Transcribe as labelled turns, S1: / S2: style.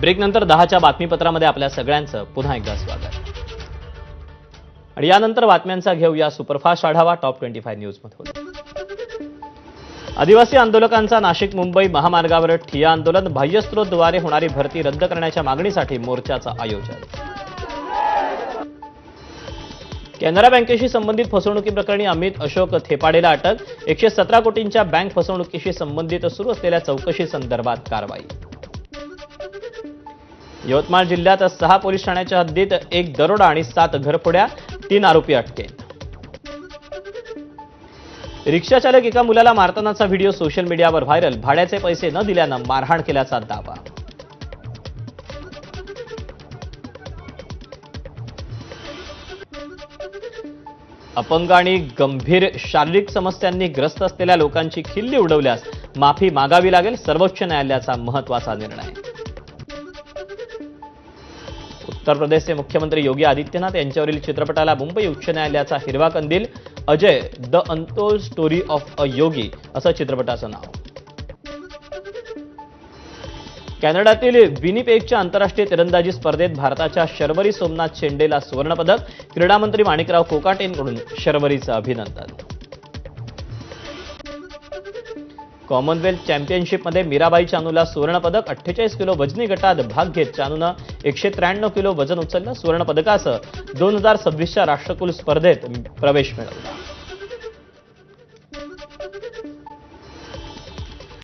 S1: ब्रेकनंतर दहाच्या बातमीपत्रामध्ये आपल्या सगळ्यांचं पुन्हा एकदा स्वागत. आणि यानंतर बातम्यांचा घेऊया सुपरफास्ट आढावा टॉप ट्वेंटी फाय न्यूजमधून आदिवासी आंदोलकांचा नाशिक मुंबई महामार्गावर ठिया आंदोलन बाह्यस्त्रोतद्वारे होणारी भरती रद्द करण्याच्या मागणीसाठी मोर्चाचं आयोजन. कॅनरा बँकेशी संबंधित फसवणुकी प्रकरणी अमित अशोक थेपाडेला अटक एकशे सतरा कोटींच्या बँक फसवणुकीशी संबंधित सुरू असलेल्या चौकशी संदर्भात कारवाई. यवतमाळ जिल्ह्यात सहा पोलीस ठाण्याच्या हद्दीत एक दरोडा आणि सात घरफोड्या तीन आरोपी अटकेत. रिक्षाचालक एका मुलाला मारतानाचा व्हिडिओ सोशल मीडियावर व्हायरल. भाड्याचे पैसे न दिल्यानं मारहाण केल्याचा दावा. अपंग आणि गंभीर शारीरिक समस्यांनी ग्रस्त असलेल्या लोकांची खिल्ली उडवल्यास माफी मागावी लागेल सर्वोच्च न्यायालयाचा महत्त्वाचा निर्णय. उत्तर प्रदेशचे मुख्यमंत्री योगी आदित्यनाथ यांच्यावरील चित्रपटाला मुंबई उच्च न्यायालयाचा हिरवा कंदील Ajay the untold story of a yogi असं चित्रपटाचं नाव. कॅनडातील विनिपेगच्या आंतरराष्ट्रीय तिरंदाजी स्पर्धेत भारताच्या शर्वरी सोमनाथ शेंडेला सुवर्णपदक क्रीडामंत्री माणिकराव कोकाटेंकडून शर्वरीचं अभिनंदन. कॉमनवेल्थ चॅम्पियनशिपमध्ये मीराबाई चानूला सुवर्णपदक अठ्ठेचाळीस किलो वजनी गटात भाग घेत चानूनं एकशे त्र्याण्णव किलो वजन उचललं सुवर्णपदकासह दोन हजार सव्वीसच्या राष्ट्रकुल स्पर्धेत प्रवेश मिळवला.